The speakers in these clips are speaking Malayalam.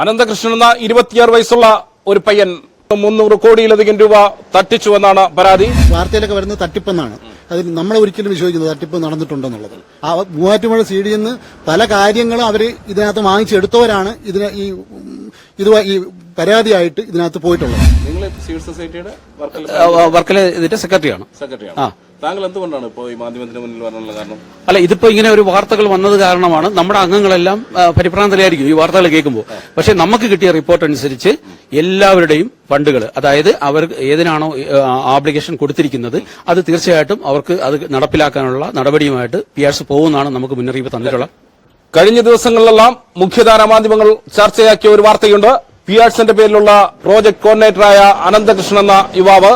അനന്തകൃഷ്ണൻ എന്ന ഇരുപത്തിയാറ് വയസ്സുള്ള ഒരു പയ്യൻ മുന്നൂറ് കോടിയിലധികം രൂപ തട്ടിച്ചു എന്നാണ് പരാതി. വാർത്തയിലൊക്കെ വരുന്നത് തട്ടിപ്പെന്നാണ്. അതിൽ നമ്മൾ ഒരിക്കലും വിശ്വസിക്കുന്നത് തട്ടിപ്പ് നടന്നിട്ടുണ്ടെന്നുള്ളത്. ആ മൂവാറ്റുപുഴ സി ഡിയിൽ നിന്ന് പല കാര്യങ്ങളും അവർ ഇതിനകത്ത് വാങ്ങിച്ചെടുത്തവരാണ് ഇതിന് ഈ ഇത് ഈ പരാതിയായിട്ട് ഇതിനകത്ത് പോയിട്ടുള്ളത്. നിങ്ങൾ സിവിൽ സൊസൈറ്റിയുടെ വർക്കല ഇതിന്റെ സെക്രട്ടറിയാണ്. സെക്രട്ടറിയാണ്. താങ്കൾ എന്തുകൊണ്ടാണ് ഇപ്പോൾ ഈ മാധ്യമത്തിന് മുന്നിൽ വരാനുള്ള കാരണം? അല്ല ഇതിപ്പോ ഇങ്ങനെ ഒരു വാർത്തകൾ വന്നത് കാരണമാണ് നമ്മുടെ അംഗങ്ങളെല്ലാം പരിഭ്രാന്തരായിരിക്കും ഈ വാർത്തകൾ കേൾക്കുമ്പോൾ പക്ഷെ നമുക്ക് കിട്ടിയ റിപ്പോർട്ട് അനുസരിച്ച് എല്ലാവരുടെയും ഫണ്ടുകൾ അതായത് അവർ ഏതിനാണോ ആപ്ലിക്കേഷൻ കൊടുത്തിരിക്കുന്നത് അത് തീർച്ചയായിട്ടും അവർക്ക് അത് നടപ്പിലാക്കാനുള്ള നടപടിയുമായിട്ട് പി ആർസ് പോകുമെന്നാണ് നമുക്ക് മുന്നറിയിപ്പ് തന്നിട്ടുള്ളത്. കഴിഞ്ഞ ദിവസങ്ങളിലെല്ലാം മുഖ്യധാര മാധ്യമങ്ങൾ ചർച്ചയാക്കിയ ഒരു വാർത്തയുണ്ട്. പി ആർസിന്റെ പേരിലുള്ള പ്രോജക്ട് കോർഡിനേറ്ററായ അനന്തകൃഷ്ണൻ എന്ന യുവാവ്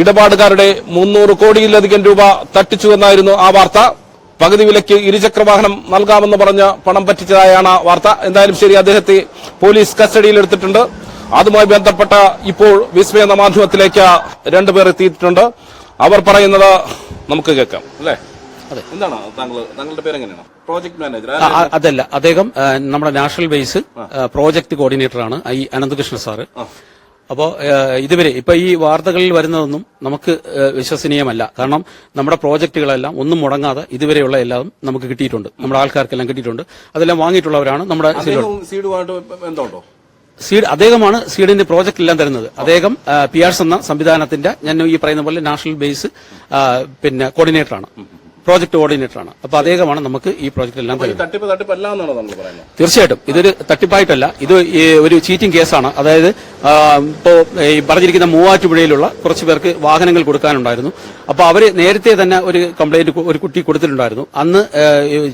ഇടപാടുകാരുടെ മുന്നൂറ് കോടിയിലധികം രൂപ തട്ടിച്ചുവെന്നായിരുന്നു ആ വാർത്ത. പകുതി വിലയ്ക്ക് ഇരുചക്ര വാഹനം നൽകാമെന്ന് പറഞ്ഞ് പണം പറ്റിച്ചതായാണ് ആ വാർത്ത. എന്തായാലും ശരി അദ്ദേഹത്തെ പോലീസ് കസ്റ്റഡിയിലെടുത്തിട്ടുണ്ട് അതുമായി ബന്ധപ്പെട്ട ഇപ്പോൾ വിസ്മയ എന്ന മാധ്യമത്തിലേക്ക് രണ്ടുപേർ എത്തിയിട്ടുണ്ട്. അവർ പറയുന്നത് നമുക്ക് കേൾക്കാം അല്ലേ? എന്താണ് താങ്കൾ താങ്കളുടെ പേരെങ്ങനെയാണ്? പ്രോജക്ട് മാനേജർ അതല്ല അദ്ദേഹം നമ്മുടെ നാഷണൽ ബേസ് പ്രോജക്ട് കോർഡിനേറ്ററാണ് ഈ അനന്തകൃഷ്ണ സാറ്. അപ്പോ ആ, ഇതുവരെ ഇപ്പൊ ഈ വാർത്തകളിൽ വരുന്നതൊന്നും നമുക്ക് വിശ്വസനീയമല്ല. കാരണം നമ്മുടെ പ്രോജക്റ്റുകളെല്ലാം ഒന്നും മുടങ്ങാതെ ഇതുവരെയുള്ള എല്ലാം നമുക്ക് കിട്ടിയിട്ടുണ്ട്. നമ്മുടെ ആൾക്കാർക്കെല്ലാം കിട്ടിയിട്ടുണ്ട്. അതെല്ലാം വാങ്ങിയിട്ടുള്ളവരാണ് നമ്മുടെ അദ്ദേഹവും സീഡുമായിട്ട് ബന്ധമുണ്ടോ സീഡ് അദ്ദേഹമാണ് സീഡിന്റെ പ്രോജക്റ്റ് എല്ലാം തരുന്നത്. അദ്ദേഹം പിയാഴ്സ് എന്ന സംവിധാനത്തിന്റെ ഞാൻ ഈ പറയുന്ന പോലെ നാഷണൽ ബേസ് പിന്നെ കോർഡിനേറ്ററാണ്. പ്രോജക്ട് കോർഡിനേറ്ററാണ്. അപ്പൊ അദ്ദേഹമാണ് നമുക്ക് ഈ പ്രോജക്റ്റ് എല്ലാം തട്ടിപ്പ് താങ്കൾ പറയുന്നത്? തീർച്ചയായിട്ടും. ഇതൊരു തട്ടിപ്പായിട്ടല്ല. ഇത് ഒരു ചീറ്റിംഗ് കേസാണ്. അതായത് ഇപ്പോ ഈ പറഞ്ഞിരിക്കുന്ന മൂവാറ്റുപുഴയിലുള്ള കുറച്ച് പേർക്ക് വാഹനങ്ങൾ കൊടുക്കാനുണ്ടായിരുന്നു. അപ്പൊ അവർ നേരത്തെ തന്നെ ഒരു കംപ്ലൈന്റ് ഒരു കുട്ടി കൊടുത്തിട്ടുണ്ടായിരുന്നു. അന്ന്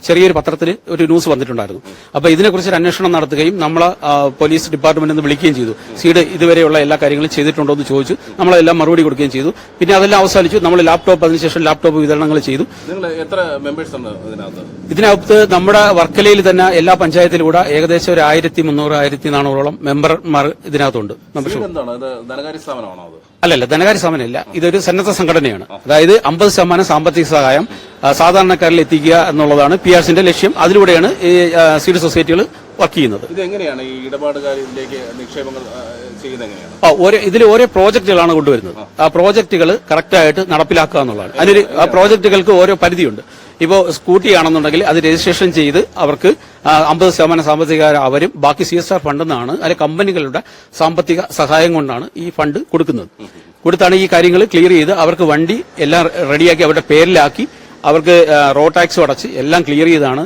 ചെറിയൊരു പത്രത്തിൽ ഒരു ന്യൂസ് വന്നിട്ടുണ്ടായിരുന്നു. അപ്പൊ ഇതിനെക്കുറിച്ച് ഒരു അന്വേഷണം നടത്തുകയും നമ്മളെ പോലീസ് ഡിപ്പാർട്ട്മെന്റിൽ നിന്ന് വിളിക്കുകയും ചെയ്തു. സീഡ് ഇതുവരെയുള്ള എല്ലാ കാര്യങ്ങളും ചെയ്തിട്ടുണ്ടോ എന്ന് ചോദിച്ചു. നമ്മളെല്ലാം മറുപടി കൊടുക്കുകയും ചെയ്തു. പിന്നെ അതെല്ലാം അവസാനിച്ചു. നമ്മൾ ലാപ്ടോപ്പ് അതിനുശേഷം ലാപ്ടോപ്പ് വിതരണങ്ങൾ ചെയ്തു. നിങ്ങൾ എത്ര മെമ്പേഴ്സ് ഉണ്ട് ഇതിനകത്ത് ഇതിനകത്ത് നമ്മുടെ വർക്കലയിൽ തന്നെ എല്ലാ പഞ്ചായത്തിലൂടെ ഏകദേശം ഒരു ആയിരത്തി മുന്നൂറ് ആയിരത്തി നാനൂറോളം മെമ്പർമാർ ഇതിനകത്തുണ്ട്. മെമ്പർഷിപ്പ് എന്താണ്? ഇത് ധനകാര്യ സ്ഥാപനമാണോ അത്? അല്ലല്ല ധനകാര്യ സ്ഥാപനമില്ല. ഇതൊരു സന്നദ്ധ സംഘടനയാണ്. അതായത് അമ്പത് ശതമാനം സാമ്പത്തിക സഹായം സാധാരണക്കാരിൽ എത്തിക്കുക എന്നുള്ളതാണ് പി ആർസിന്റെ ലക്ഷ്യം. അതിലൂടെയാണ് ഈ സിവിൽ സൊസൈറ്റികൾ വർക്ക് ചെയ്യുന്നത്. ഇത് എങ്ങനെയാണ് ഈ ഇടപാടുകാരിലേക്ക് നിക്ഷേപങ്ങൾ ചെയ്യുന്നത് എങ്ങനെയാണ് ആ, ഇതിൽ ഓരോ പ്രോജക്റ്റുകളാണ് കൊണ്ടുവരുന്നത്. ആ. പ്രോജക്റ്റുകൾ കറക്റ്റായിട്ട് നടപ്പിലാക്കുക എന്നുള്ളതാണ്. അതിന് ആ പ്രോജക്റ്റുകൾക്ക് ഓരോ പരിധിയുണ്ട്. ഇപ്പോൾ സ്കൂട്ടി ആണെന്നുണ്ടെങ്കിൽ അത് രജിസ്ട്രേഷൻ ചെയ്ത് അവർക്ക് അമ്പത് ശതമാനം സാമ്പത്തിക അവരും ബാക്കി സി എസ് ആർ ഫണ്ട് എന്നാണ് അല്ലെ കമ്പനികളുടെ സാമ്പത്തിക സഹായം കൊണ്ടാണ് ഈ ഫണ്ട് കൊടുക്കുന്നത്. കൊടുത്താണ് ഈ കാര്യങ്ങൾ ക്ലിയർ ചെയ്ത് അവർക്ക് വണ്ടി എല്ലാം റെഡിയാക്കി അവരുടെ പേരിലാക്കി അവർക്ക് റോഡ് ടാക്സ് അടച്ച് എല്ലാം ക്ലിയർ ചെയ്താണ്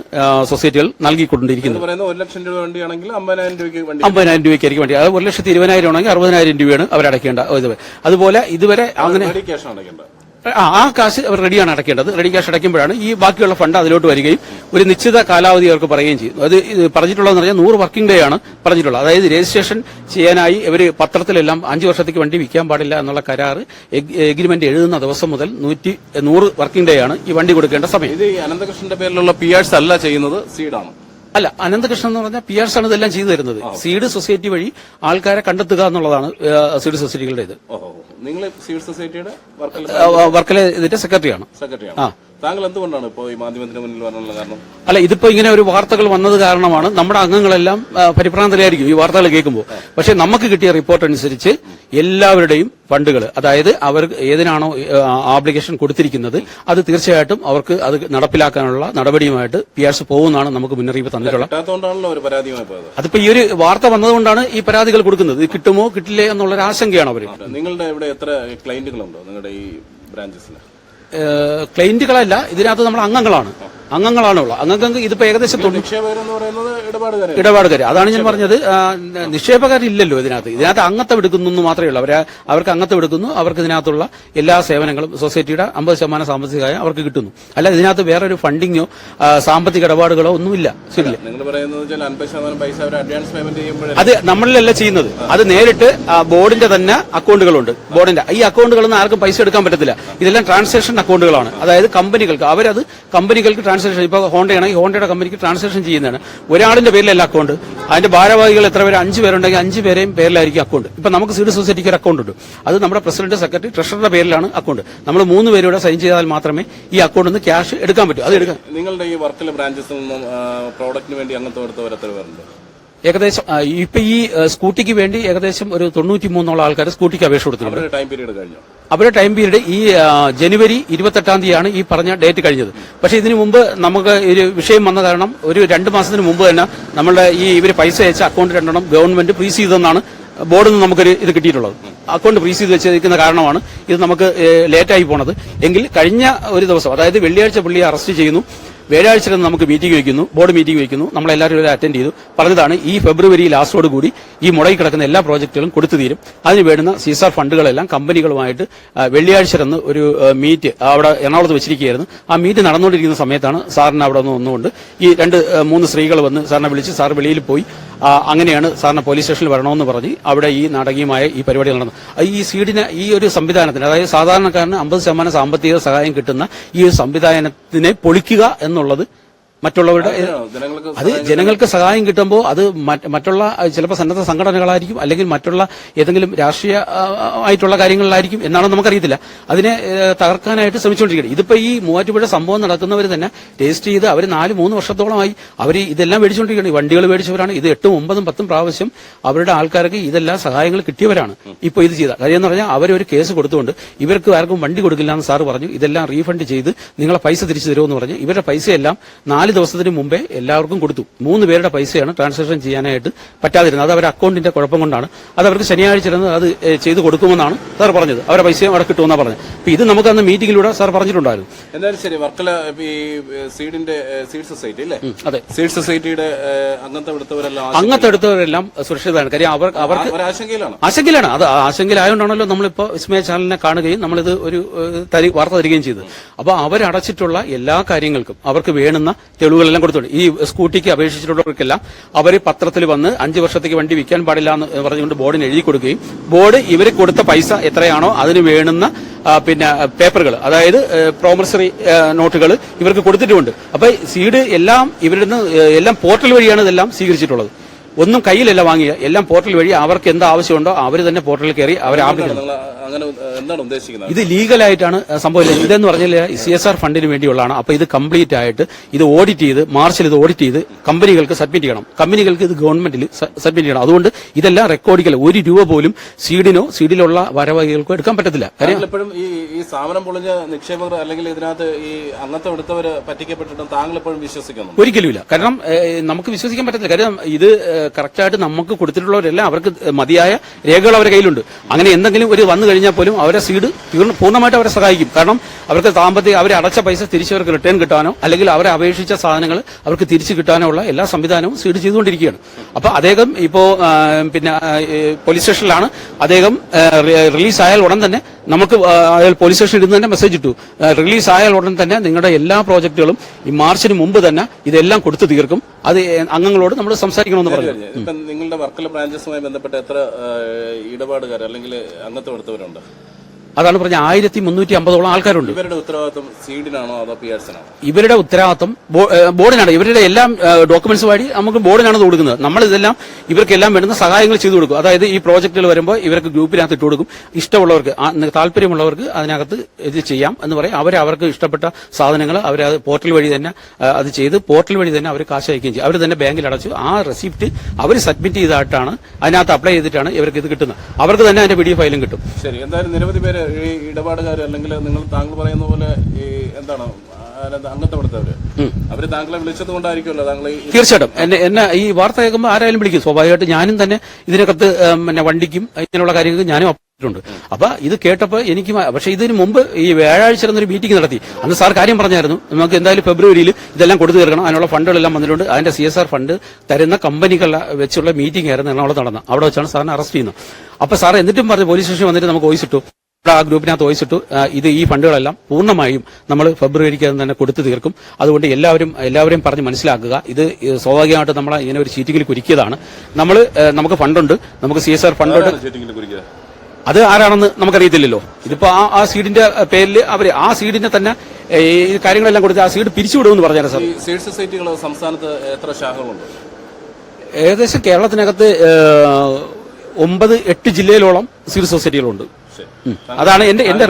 സൊസൈറ്റികൾ നൽകിക്കൊണ്ടിരിക്കുന്നത്. ഇത് പറയുന്നത് ഒരു ലക്ഷം രൂപ വണ്ടിയാണെങ്കിൽ അമ്പതിനായിരം രൂപയ്ക്ക് വണ്ടി അമ്പതിനായിരം രൂപയ്ക്കായിരിക്കും വേണ്ടി. അത് ഒരു ലക്ഷത്തി ഇരുപതിനായിരം ആണെങ്കിൽ അറുപതിനായിരം രൂപയാണ് അവർ അടയ്ക്കേണ്ട അതുപോലെ ഇതുവരെ അങ്ങനെ ആ കാശ് അവർ റെഡിയാണ് അടയ്ക്കേണ്ടത്. റെഡി ക്യാഷ് അടയ്ക്കുമ്പോഴാണ് ഈ ബാക്കിയുള്ള ഫണ്ട് അതിലോട്ട് വരികയും ഒരു നിശ്ചിത കാലാവധി അവർക്ക് പറയുകയും ചെയ്യും അത് പറഞ്ഞിട്ടുള്ളതെന്ന് പറഞ്ഞാൽ നൂറ് വർക്കിംഗ് ഡേ ആണ് പറഞ്ഞിട്ടുള്ളത്. അതായത് രജിസ്ട്രേഷൻ ചെയ്യാനായി ഇവർ പത്രത്തിലെല്ലാം അഞ്ച് വർഷത്തേക്ക് വണ്ടി വിൽക്കാൻ പാടില്ല എന്നുള്ള കരാർ എഗ്രിമെന്റ് എഴുതുന്ന ദിവസം മുതൽ നൂറ്റി നൂറ് വർക്കിംഗ് ഡേ ആണ് ഈ വണ്ടി കൊടുക്കേണ്ട സമയം. ഇത് അനന്തകൃഷ്ണന്റെ പേരിലുള്ള പി അല്ല ചെയ്യുന്നത് സീഡാണ് അല്ല അനന്തകൃഷ്ണൻ എന്ന് പറഞ്ഞാൽ പി ആർസ് ആണ് ഇതെല്ലാം ചെയ്തു തരുന്നത്. സീഡ് സൊസൈറ്റി വഴി ആൾക്കാരെ കണ്ടെത്തുക എന്നുള്ളതാണ് സീഡ് സൊസൈറ്റികളുടെ ഇത് നിങ്ങൾ സീഡ് സൊസൈറ്റിയുടെ വർക്കല ഇതിന്റെ സെക്രട്ടറിയാണ്. സെക്രട്ടറിയാണ്. താങ്കൾ എന്തുകൊണ്ടാണ് ഇപ്പോൾ ഈ മാധ്യമത്തിന് മുന്നിൽ വരാനുള്ള കാരണം? അല്ല ഇതിപ്പോ ഇങ്ങനെ ഒരു വാർത്തകൾ വന്നത് കാരണമാണ് നമ്മുടെ അംഗങ്ങളെല്ലാം പരിഭ്രാന്തരായിരിക്കും ഈ വാർത്തകൾ കേൾക്കുമ്പോൾ പക്ഷെ നമുക്ക് കിട്ടിയ റിപ്പോർട്ട് അനുസരിച്ച് എല്ലാവരുടെയും ഫണ്ടുകൾ അതായത് അവർ ഏതിനാണോ ആപ്ലിക്കേഷൻ കൊടുത്തിരിക്കുന്നത് അത് തീർച്ചയായിട്ടും അവർക്ക് അത് നടപ്പിലാക്കാനുള്ള നടപടിയുമായിട്ട് പി ആർസ് പോകുമെന്നാണ് നമുക്ക് മുന്നറിയിപ്പ് തന്നിട്ടുള്ളത്. ഒരു അതിപ്പോ ഈ ഒരു വാർത്ത വന്നതുകൊണ്ടാണ് ഈ പരാതികൾ കൊടുക്കുന്നത്. ഇത് കിട്ടുമോ കിട്ടില്ലേ എന്നുള്ളൊരു ആശങ്കയാണ് അവർ നിങ്ങളുടെ ഇവിടെ എത്ര ക്ലയന്റുകളുണ്ടോ നിങ്ങളുടെ ഈ ബ്രാഞ്ചസിൽ ക്ലയന്റുകളല്ല ഇതിനകത്ത് നമ്മൾ അംഗങ്ങളാണ്. അംഗങ്ങളാണ് ഉള്ളത് അംഗങ്ങൾക്ക് ഇതിപ്പോ ഏകദേശം ഇടപാടുകാരെ. ഇടപാടുകാർ അതാണ് ഞാൻ പറഞ്ഞത്. നിക്ഷേപകരില്ലല്ലോ ഇതിനകത്ത്. ഇതിനകത്ത് അംഗത്വം എടുക്കുന്നു എന്ന് മാത്രമേ ഉള്ളൂ. അവരെ അവർക്ക് അംഗത്വം എടുക്കുന്നു. അവർക്ക് ഇതിനകത്തുള്ള എല്ലാ സേവനങ്ങളും സൊസൈറ്റിയുടെ അമ്പത് ശതമാനം സാമ്പത്തിക സഹായം അവർക്ക് കിട്ടുന്നു. അല്ല ഇതിനകത്ത് വേറൊരു ഫണ്ടിങ്ങോ ആ, സാമ്പത്തിക ഇടപാടുകളോ ഒന്നുമില്ല. ശരിയല്ല? അത് നമ്മളിലല്ല ചെയ്യുന്നത്. അത് നേരിട്ട് ബോർഡിന്റെ തന്നെ അക്കൗണ്ടുകളുണ്ട്. ബോർഡിന്റെ. ഈ അക്കൗണ്ടുകളിൽ നിന്ന് ആർക്കും പൈസ എടുക്കാൻ പറ്റത്തില്ല. ഇതെല്ലാം ട്രാൻസാക്ഷൻ അക്കൗണ്ടുകളാണ്. അതായത് കമ്പനികൾക്ക്. അവരത് കമ്പനികൾക്ക് ട്രാൻസാക്ഷൻ ഇപ്പോൾ ഹോണ്ടയാണെങ്കിൽ ഹോണ്ടയുടെ കമ്പനിക്ക് ട്രാൻസാക്ഷൻ ചെയ്യുന്നതാണ്. ഒരാളിന്റെ പേരിലല്ല അക്കൗണ്ട് അതിന്റെ ഭാരവാഹികൾ എത്ര പേര്? അഞ്ച് പേരുണ്ടെങ്കിൽ അഞ്ച് പേരെയും പേരിലായിരിക്കും അക്കൗണ്ട് ഇപ്പൊ നമുക്ക് സീഡ് സൊസൈറ്റിക്ക് ഒരു അക്കൗണ്ട് ഉണ്ട്. അത് നമ്മുടെ പ്രസിഡന്റ് സെക്രട്ടറി ട്രഷറുടെ പേരിലാണ് അക്കൗണ്ട് നമ്മൾ മൂന്ന് പേരുടെ സൈൻ ചെയ്താൽ മാത്രമേ ഈ അക്കൗണ്ടിൽ നിന്ന് ക്യാഷ് എടുക്കാൻ പറ്റൂ. അത് എടുക്കാം നിങ്ങളുടെ ഈ വർക്കിലെ ബ്രാഞ്ചസിൽ നിന്നും പ്രോഡക്റ്റിന് വേണ്ടി അങ്ങനത്തെ എടുത്തവർ പേരുണ്ട് ഏകദേശം ഇപ്പൊ ഈ സ്കൂട്ടിക്ക് വേണ്ടി ഏകദേശം ഒരു തൊണ്ണൂറ്റി മൂന്നോളം ആൾക്കാർ സ്കൂട്ടിക്ക് അപേക്ഷ കൊടുത്തിട്ടുണ്ട്. ടൈം പീരീഡ് കഴിഞ്ഞു? അവരുടെ ടൈം പീരീഡ് ഈ ജനുവരി ഇരുപത്തെട്ടാം തീയതിയാണ് ഈ പറഞ്ഞ ഡേറ്റ് കഴിഞ്ഞത്. പക്ഷേ ഇതിനു മുമ്പ് നമുക്ക് ഒരു വിഷയം വന്ന കാരണം ഒരു രണ്ട് മാസത്തിന് മുമ്പ് തന്നെ നമ്മളുടെ ഈ ഇവർ പൈസ അയച്ച അക്കൗണ്ട് രണ്ടെണ്ണം ഗവൺമെന്റ് ഫ്രീസ് ചെയ്തെന്നാണ് ബോർഡിൽ നിന്ന് നമുക്കൊരു ഇത് കിട്ടിയിട്ടുള്ളത്. അക്കൗണ്ട് ഫ്രീസ് ചെയ്ത് വെച്ചിരിക്കുന്ന കാരണമാണ് ഇത് നമുക്ക് ലേറ്റായി പോണത്. എങ്കിൽ കഴിഞ്ഞ ഒരു ദിവസം അതായത് വെള്ളിയാഴ്ച പുള്ളിയെ അറസ്റ്റ് ചെയ്യുന്നു. വ്യാഴാഴ്ച നമുക്ക് മീറ്റിംഗ് വയ്ക്കുന്നു ബോർഡ് മീറ്റിംഗ് വയ്ക്കുന്നു. നമ്മളെല്ലാവരും ഇവരെ അറ്റൻഡ് ചെയ്തു. പറഞ്ഞതാണ് ഈ ഫെബ്രുവരി ലാസ്റ്റോട് കൂടി ഈ മുടങ്ങി കിടക്കുന്ന എല്ലാ പ്രോജക്റ്റുകളും കൊടുത്തു തീരും. അതിന് വേണ്ടുന്ന സിസാർ ഫണ്ടുകളെല്ലാം കമ്പനികളുമായിട്ട് വെള്ളിയാഴ്ച തന്നെ ഒരു മീറ്റ് അവിടെ എറണാകുളത്ത് വെച്ചിരിക്കുകയായിരുന്നു. ആ മീറ്റ് നടന്നുകൊണ്ടിരിക്കുന്ന സമയത്താണ് സാറിന് അവിടെ നിന്ന് ഒന്നുകൊണ്ട് ഈ രണ്ട് മൂന്ന് സ്ത്രീകൾ വന്ന് സാറിനെ വിളിച്ച് സാർ വെളിയിൽ പോയി അങ്ങനെയാണ് സാറിന് പോലീസ് സ്റ്റേഷനിൽ വരണമെന്ന് പറഞ്ഞ് അവിടെ ഈ നാടകീയമായ ഈ പരിപാടി നടന്നു ഈ സീഡിന് ഈ ഒരു സംവിധാനത്തിന് അതായത് സാധാരണക്കാരന് അമ്പത് ശതമാനം സാമ്പത്തിക സഹായം കിട്ടുന്ന ഈ ഒരു സംവിധാനത്തിനെ പൊളിക്കുക എന്നുള്ളത് മറ്റുള്ളവരുടെ അത് ജനങ്ങൾക്ക് സഹായം കിട്ടുമ്പോൾ അത് മറ്റുള്ള ചിലപ്പോൾ സന്നദ്ധ സംഘടനകളായിരിക്കും അല്ലെങ്കിൽ മറ്റുള്ള ഏതെങ്കിലും രാഷ്ട്രീയ ആയിട്ടുള്ള കാര്യങ്ങളിലായിരിക്കും എന്നാണോ നമുക്കറിയത്തില്ല. അതിനെ തകർക്കാനായിട്ട് ശ്രമിച്ചുകൊണ്ടിരിക്കുന്നത് ഇതിപ്പോ ഈ മൂവാറ്റുപുഴ സംഭവം നടക്കുന്നവർ തന്നെ രജിസ്റ്റർ ചെയ്ത് അവർ നാല് മൂന്ന് വർഷത്തോളമായി അവർ ഇതെല്ലാം മേടിച്ചുകൊണ്ടിരിക്കുകയാണ്. ഈ വണ്ടികൾ മേടിച്ചവരാണ്. ഇത് എട്ടും ഒമ്പതും പത്തും പ്രാവശ്യം അവരുടെ ആൾക്കാർക്ക് ഇതെല്ലാം സഹായങ്ങൾ കിട്ടിയവരാണ് ഇപ്പോൾ ഇത് ചെയ്ത. കാര്യം എന്ന് പറഞ്ഞാൽ അവരൊരു കേസ് കൊടുത്തുകൊണ്ട് ഇവർക്ക് ആർക്കും വണ്ടി കൊടുക്കില്ല എന്ന് സാർ പറഞ്ഞു. ഇതെല്ലാം റീഫണ്ട് ചെയ്ത് നിങ്ങളെ പൈസ തിരിച്ചു തരുമെന്ന് പറഞ്ഞു ഇവരുടെ പൈസയെല്ലാം നാല് ദിവസത്തിന് മുമ്പേ എല്ലാവർക്കും കൊടുത്തു. മൂന്ന് പേരുടെ പൈസയാണ് ട്രാൻസാക്ഷൻ ചെയ്യാനായിട്ട് പറ്റാതിരുന്നത്. അത് അവരുടെ അക്കൗണ്ടിന്റെ കുഴപ്പം കൊണ്ടാണ്. അത് അവർക്ക് ശനിയാഴ്ച ഇരുന്ന് അത് ചെയ്തു കൊടുക്കുമെന്നാണ് സാർ പറഞ്ഞത്. അവരുടെ പൈസയും അവിടെ കിട്ടുമെന്നാണ് പറഞ്ഞത്. അപ്പൊ ഇത് നമുക്ക് അന്ന് മീറ്റിംഗിലൂടെ സാർ പറഞ്ഞിട്ടുണ്ടായിരുന്നു. എന്തായാലും ശരി വർക്കല ഈ സീഡിന്റെ സീഡ് സൊസൈറ്റി അല്ലേ? അതെ. സീഡ് സൊസൈറ്റിയുടെ അംഗത്വം എടുത്തവരെല്ലാം സുരക്ഷിതമാണ് കാര്യം അവർ അവർക്ക് ആശങ്കയിലാണ്. ആശങ്കയിലാണ്. അത് ആശങ്കയിലായതുകൊണ്ടാണല്ലോ നമ്മളിപ്പോ വിസ്മയ ചാനലിനെ കാണുകയും നമ്മളിത് ഒരു വാർത്ത തരികയും ചെയ്തത്. അപ്പൊ അവരടച്ചിട്ടുള്ള എല്ലാ കാര്യങ്ങൾക്കും അവർക്ക് വേണ്ടുന്ന തെളിവുകളെല്ലാം കൊടുത്തിട്ടുണ്ട് ഈ സ്കൂട്ടിക്ക് അപേക്ഷിച്ചിട്ടുള്ളവർക്കെല്ലാം അവർ പത്രത്തിൽ വന്ന് അഞ്ച് വർഷത്തേക്ക് വണ്ടി വിൽക്കാൻ പാടില്ല എന്ന് പറഞ്ഞുകൊണ്ട് ബോർഡിന് എഴുതി കൊടുക്കുകയും ബോർഡ് ഇവർ കൊടുത്ത പൈസ എത്രയാണോ അതിന് വേണുന്ന പിന്നെ പേപ്പറുകൾ അതായത് പ്രോമിസറി നോട്ടുകൾ ഇവർക്ക് കൊടുത്തിട്ടുമുണ്ട് അപ്പൊ സീഡ് എല്ലാം ഇവരുടെ എല്ലാം പോർട്ടൽ വഴിയാണ് ഇതെല്ലാം സ്വീകരിച്ചിട്ടുള്ളത്. ഒന്നും കയ്യിലല്ല വാങ്ങിയ എല്ലാം പോർട്ടൽ വഴി അവർക്ക് എന്ത് ആവശ്യമുണ്ടോ അവർ തന്നെ പോർട്ടലിൽ കയറി അവർ ആപ്ലിക്കേഷൻ അങ്ങനെ എന്താണ് ഉദ്ദേശിക്കുന്നത്? ഇത് ലീഗലായിട്ടാണ് സംഭവം ഇതെന്ന് പറഞ്ഞില്ല സി എസ് ആർ ഫണ്ടിന് വേണ്ടിയുള്ളതാണ്. അപ്പൊ ഇത് കംപ്ലീറ്റ് ആയിട്ട് ഇത് ഓഡിറ്റ് ചെയ്ത് മാർച്ചിൽ ഇത് ഓഡിറ്റ് ചെയ്ത് കമ്പനികൾക്ക് സബ്മിറ്റ് ചെയ്യണം. കമ്പനികൾക്ക് ഇത് ഗവൺമെന്റിൽ സബ്മിറ്റ് ചെയ്യണം. അതുകൊണ്ട് ഇതെല്ലാം റെക്കോർഡിക്കൽ ഒരു രൂപ പോലും സീഡിനോ സീഡിലുള്ള വരവകൾക്കോ എടുക്കാൻ പറ്റത്തില്ല. കാര്യം എപ്പോഴും ഈ ഈ സ്ഥാപനം പൊളിഞ്ഞ നിക്ഷേപകർ അല്ലെങ്കിൽ ഇതിനകത്ത് ഈ അംഗത്വം എടുത്തവർ പറ്റിക്കപ്പെട്ടിട്ടും താങ്കൾ എപ്പോഴും വിശ്വസിക്കുന്നു ഒരിക്കലുമില്ല കാരണം നമുക്ക് വിശ്വസിക്കാൻ പറ്റത്തില്ല. കാരണം ഇത് കറക്റ്റായിട്ട് നമുക്ക് കൊടുത്തിട്ടുള്ളവരെല്ലാം അവർക്ക് മതിയായ രേഖകൾ അവരുടെ കയ്യിലുണ്ട്. അങ്ങനെ എന്തെങ്കിലും ഒരു വന്നു കഴിഞ്ഞാൽ പോലും അവരെ സീഡ് പൂർണമായിട്ട് അവരെ സഹായിക്കും. കാരണം അവർക്ക് സാമ്പത്തിക അവരെ അടച്ച പൈസ തിരിച്ചവർക്ക് റിട്ടേൺ കിട്ടാനോ അല്ലെങ്കിൽ അവരെ അപേക്ഷിച്ച സാധനങ്ങൾ അവർക്ക് തിരിച്ചു കിട്ടാനോ ഉള്ള എല്ലാ സംവിധാനവും സീഡ് ചെയ്തുകൊണ്ടിരിക്കുകയാണ്. അപ്പോൾ അദ്ദേഹം ഇപ്പോ പിന്നെ പോലീസ് സ്റ്റേഷനിലാണ് അദ്ദേഹം റിലീസ് ആയാൽ ഉടൻ തന്നെ നമുക്ക് അയാൾ പോലീസ് സ്റ്റേഷനിൽ ഇരുന്ന് തന്നെ മെസ്സേജ് ഇട്ടു. റിലീസ് ആയാൽ ഉടൻ തന്നെ നിങ്ങളുടെ എല്ലാ പ്രോജക്റ്റുകളും ഈ മാർച്ചിന് മുമ്പ് തന്നെ ഇതെല്ലാം കൊടുത്തു തീർക്കും. അത് അംഗങ്ങളോട് നമ്മൾ സംസാരിക്കണമെന്ന് പറഞ്ഞു. നിങ്ങളുടെ വർക്കല ബ്രാഞ്ചസുമായി ബന്ധപ്പെട്ട് എത്ര ഇടപാടുകാർ അല്ലെങ്കിൽ അംഗത്വം എടുത്തവരുണ്ട്? അതാണ് പറഞ്ഞ ആയിരത്തി മുന്നൂറ്റി അമ്പതോളം ആൾക്കാരുണ്ട്. ഇവരുടെ ഉത്തരവാദിത്വം സീഡിനാണോ അതോ ഇവരുടെ ഉത്തരവാദിത്വം ബോർഡിനാണ്. ഇവരുടെ എല്ലാം ഡോക്യുമെന്റ്സ് വഴി നമുക്ക് ബോർഡിനാണ് ഇത് കൊടുക്കുന്നത്. നമ്മൾ ഇതെല്ലാം ഇവർക്കെല്ലാം വേണ്ടുന്ന സഹായങ്ങൾ ചെയ്തു കൊടുക്കും. അതായത് ഈ പ്രോജക്റ്റുകൾ വരുമ്പോൾ ഇവർക്ക് ഗ്രൂപ്പിനകത്ത് ഇട്ട് കൊടുക്കും. ഇഷ്ടമുള്ളവർക്ക് താല്പര്യമുള്ളവർക്ക് അതിനകത്ത് ഇത് ചെയ്യാം എന്ന് പറയും. അവർ അവർക്ക് ഇഷ്ടപ്പെട്ട സാധനങ്ങൾ അവർ അത് പോർട്ടൽ വഴി തന്നെ അത് ചെയ്ത് പോർട്ടൽ വഴി തന്നെ അവർ കാശ് അയക്കുകയും ചെയ്യും. അവർ തന്നെ ബാങ്കിൽ അടച്ചു ആ റെസിപ്റ്റ് അവർ സബ്മിറ്റ് ചെയ്തായിട്ടാണ് അതിനകത്ത് അപ്ലൈ ചെയ്തിട്ടാണ് ഇവർക്ക് ഇത് കിട്ടുന്നത്. അവർക്ക് തന്നെ അതിന്റെ പി ഡി ഫയലും കിട്ടും. ശരി. എന്തായാലും നിരവധി പേര് ഈ ഇടപാടുകാർ അല്ലെങ്കിൽ നിങ്ങൾ താങ്കൾ പറയുന്ന പോലെ ഈ എന്താണ് അവർ താങ്കളെ വിളിച്ചത് കൊണ്ടായിരിക്കുമല്ലോ താങ്കൾ തീർച്ചയായിട്ടും. എന്നെ എന്നെ ഈ വാർത്ത കേൾക്കുമ്പോൾ ആരായാലും വിളിക്കും. സ്വാഭാവികമായിട്ട് ഞാനും തന്നെ ഇതിനകത്ത് പിന്നെ വണ്ടിക്കും ഇങ്ങനെയുള്ള കാര്യങ്ങൾക്ക് ഞാനും അപ്പുറത്തുണ്ട് അപ്പൊ ഇത് കേട്ടപ്പോൾ എനിക്ക് പക്ഷെ ഇതിന് മുമ്പ് ഈ വ്യാഴാഴ്ച ഒരു മീറ്റിംഗ് നടത്തി. അന്ന് സാർ കാര്യം പറഞ്ഞായിരുന്നു. നമുക്ക് എന്തായാലും ഫെബ്രുവരിയിൽ ഇതെല്ലാം കൊടുത്തു തീർക്കണം. അതിനുള്ള ഫണ്ടുകളെല്ലാം വന്നിട്ടുണ്ട്. അതിന്റെ സി എസ് ആർ ഫണ്ട് തരുന്ന കമ്പനികളെ വെച്ചുള്ള മീറ്റിംഗ് ആയിരുന്നു എറണാകുളത്ത് നടന്നത്. അവിടെ വെച്ചാണ് സാറിനെ അറസ്റ്റ് ചെയ്യുന്നത്. അപ്പൊ സാർ എന്നിട്ടും പറഞ്ഞു പോലീസ് സ്റ്റേഷൻ വന്നിട്ട് നമുക്ക് വോയിസ് ഇട്ടു. ഇവിടെ ആ ഗ്രൂപ്പിനകത്ത് വോയിസ് ഇത് ഈ ഫണ്ടുകളെല്ലാം പൂർണമായും നമ്മൾ ഫെബ്രുവരിക്ക് തന്നെ കൊടുത്തു തീർക്കും. അതുകൊണ്ട് എല്ലാവരും എല്ലാവരെയും പറഞ്ഞ് മനസ്സിലാക്കുക. ഇത് സ്വാഭാവികമായിട്ട് നമ്മൾ ഇങ്ങനെ ഒരു ചീറ്റിങ്ങിൽ കുരുക്കിയതാണ്. നമ്മൾ നമുക്ക് ഫണ്ടുണ്ട്. നമുക്ക് സി എസ് ആർ ഫണ്ടുണ്ട്. അത് ആരാണെന്ന് നമുക്കറിയത്തില്ലല്ലോ. ഇതിപ്പോ ആ ആ സീഡിന്റെ പേരിൽ അവർ ആ സീഡിനെ തന്നെ ഈ കാര്യങ്ങളെല്ലാം കൊടുത്ത് ആ സീഡ് പിരിച്ചുവിടുമെന്ന് പറഞ്ഞാൽ സാർ? സീഡ് സൊസൈറ്റികൾ സംസ്ഥാനത്ത് എത്ര ശാഖകളുണ്ട്? ഏകദേശം കേരളത്തിനകത്ത് ഒമ്പത് എട്ട് ജില്ലയിലോളം സീഡ് സൊസൈറ്റികളുണ്ട്. അതാണ് എന്റെ എന്റെ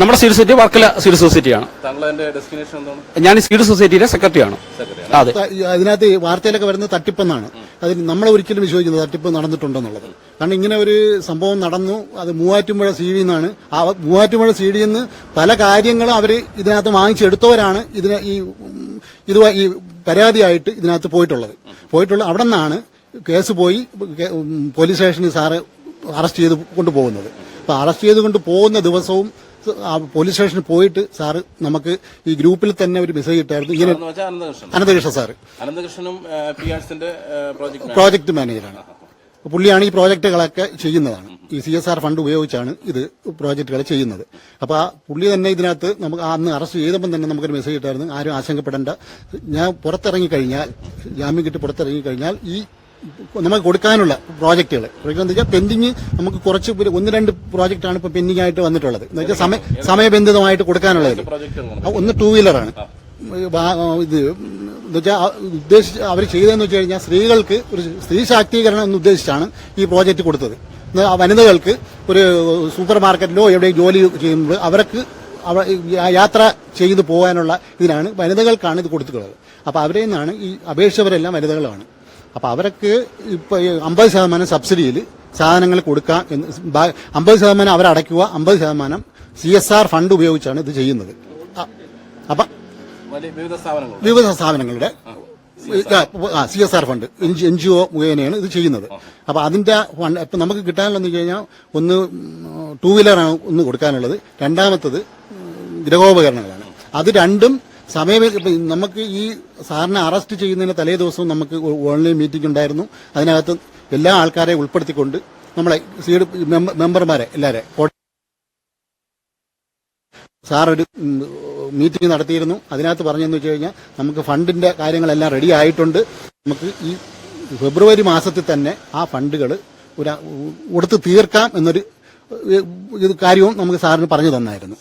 നമ്മുടെ സിവിൽ സൊസൈറ്റി വർക്കല സിവിൽ സൊസൈറ്റിയാണ്. ആണ് അതിന്റെ ഡെസ്റ്റിനേഷൻ എന്താണ്? ഞാൻ സിവിൽ സൊസൈറ്റിയുടെ സെക്രട്ടറിയാണ്. സെക്രട്ടറി അതെ. അതിനകത്ത് വാർത്തയിലൊക്കെ വരുന്നത് തട്ടിപ്പെന്നാണ്. അതിന് നമ്മൾ ഒരിക്കലും വിശ്വസിക്കുന്നത് തട്ടിപ്പ് നടന്നിട്ടുണ്ടെന്നുള്ളത്. കാരണം ഇങ്ങനെ ഒരു സംഭവം നടന്നു അത് മൂവാറ്റുപുഴ സി ഡി നിന്നാണ് ആ മൂവാറ്റുപുഴ സി ഡി നിന്ന് പല കാര്യങ്ങളും അവർ ഇതിനകത്ത് വാങ്ങിച്ചെടുത്തവരാണ് ഇതിന് ഈ ഇത് ഈ പരാതിയായിട്ട് ഇതിനകത്ത് പോയിട്ടുള്ളത്. പോയിട്ടുള്ള അവിടെ നിന്നാണ് കേസ് പോയി പോലീസ് സ്റ്റേഷനിൽ സാറ് അറസ്റ്റ് ചെയ്ത് കൊണ്ടുപോകുന്നത്. അപ്പൊ അറസ്റ്റ് ചെയ്ത് കൊണ്ട് പോകുന്ന ദിവസവും പോലീസ് സ്റ്റേഷനിൽ പോയിട്ട് സാറ് നമുക്ക് ഈ ഗ്രൂപ്പിൽ തന്നെ ഒരു മെസ്സേജ് ഇട്ടായിരുന്നു. ഇങ്ങനെ അനന്തകൃഷ്ണ സാറ്. അനന്തകൃഷ്ണനും പ്രോജക്ട് മാനേജറാണ് പുള്ളിയാണ് ഈ പ്രോജക്റ്റുകളൊക്കെ ചെയ്യുന്നതാണ്. ഈ സി എസ് ആർ ഫണ്ട് ഉപയോഗിച്ചാണ് ഇത് പ്രോജക്റ്റുകൾ ചെയ്യുന്നത്. അപ്പൊ ആ പുള്ളി തന്നെ ഇതിനകത്ത് നമുക്ക് അന്ന് അറസ്റ്റ് ചെയ്തപ്പോൾ തന്നെ നമുക്കൊരു മെസ്സേജ് ഇട്ടായിരുന്നു. ആരും ആശങ്കപ്പെടേണ്ട. ഞാൻ പുറത്തിറങ്ങി കഴിഞ്ഞാൽ ജാമ്യം കിട്ടി പുറത്തിറങ്ങി കഴിഞ്ഞാൽ ഈ നമുക്ക് കൊടുക്കാനുള്ള പ്രോജക്റ്റുകൾ. പ്രോജക്റ്റ് എന്താ വെച്ചാൽ പെൻഡിങ് നമുക്ക് കുറച്ച് ഒന്ന് രണ്ട് പ്രോജക്റ്റാണ് ഇപ്പൊ പെൻഡിംഗ് ആയിട്ട് വന്നിട്ടുള്ളത്. എന്ന് വെച്ചാൽ സമയ സമയബന്ധിതമായിട്ട് കൊടുക്കാനുള്ളത് ഒന്ന് ടൂ വീലറാണ് ഇത് എന്നുവെച്ചാൽ ഉദ്ദേശിച്ച് അവർ ചെയ്തതെന്ന് വെച്ച് കഴിഞ്ഞാൽ സ്ത്രീകൾക്ക് ഒരു സ്ത്രീ ശാക്തീകരണം എന്ന് ഉദ്ദേശിച്ചാണ് ഈ പ്രോജക്റ്റ് കൊടുത്തത്. വനിതകൾക്ക് ഒരു സൂപ്പർ മാർക്കറ്റിലോ എവിടെയും ജോലി ചെയ്യുമ്പോൾ അവർക്ക് യാത്ര ചെയ്തു പോകാനുള്ള ഇതിനാണ് വനിതകൾക്കാണ് ഇത് കൊടുത്തിട്ടുള്ളത്. അപ്പോൾ അവരിൽ നിന്നാണ് ഈ അപേക്ഷവരെല്ലാം വനിതകളാണ് അപ്പോൾ അവർക്ക് ഇപ്പോൾ അമ്പത് ശതമാനം സബ്സിഡിയിൽ സാധനങ്ങൾ കൊടുക്കാം എന്ന് അമ്പത് ശതമാനം അവരടയ്ക്കുക അമ്പത് ശതമാനം സി എസ് ആർ ഫണ്ട് ഉപയോഗിച്ചാണ് ഇത് ചെയ്യുന്നത്. അപ്പം വിവിധ സ്ഥാപനങ്ങളുടെ C S R fund N G O മുഖേനയാണ് ഇത് ചെയ്യുന്നത്. അപ്പോൾ അതിന്റെ ഫണ്ട് ഇപ്പൊ നമുക്ക് കിട്ടാനുള്ളതെന്ന് വെച്ച് കഴിഞ്ഞാൽ ഒന്ന് ടൂ വീലറാണ് ഒന്ന് കൊടുക്കാനുള്ളത്. രണ്ടാമത്തത് ഗ്രഹോപകരണങ്ങളാണ് ഗൃഹോപകരണങ്ങളാണ് അത് രണ്ടും സമയം നമുക്ക് ഈ സാറിനെ അറസ്റ്റ് ചെയ്യുന്നതിന് തലേ ദിവസവും നമുക്ക് ഓൺലൈൻ മീറ്റിംഗ് ഉണ്ടായിരുന്നു. അതിനകത്ത് എല്ലാ ആൾക്കാരെ ഉൾപ്പെടുത്തിക്കൊണ്ട് നമ്മളെ സീഡ് മെമ്പർമാരെ എല്ലാരെ സാറൊരു മീറ്റിംഗ് നടത്തിയിരുന്നു. അതിനകത്ത് പറഞ്ഞെന്ന് വെച്ച് കഴിഞ്ഞാൽ നമുക്ക് ഫണ്ടിന്റെ കാര്യങ്ങളെല്ലാം റെഡി ആയിട്ടുണ്ട്. നമുക്ക് ഈ ഫെബ്രുവരി മാസത്തിൽ തന്നെ ആ ഫണ്ടുകൾ ഒരു കൊടുത്ത് തീർക്കാം എന്നൊരു ഇത് കാര്യവും നമുക്ക് സാറിന് പറഞ്ഞു തന്നായിരുന്നു.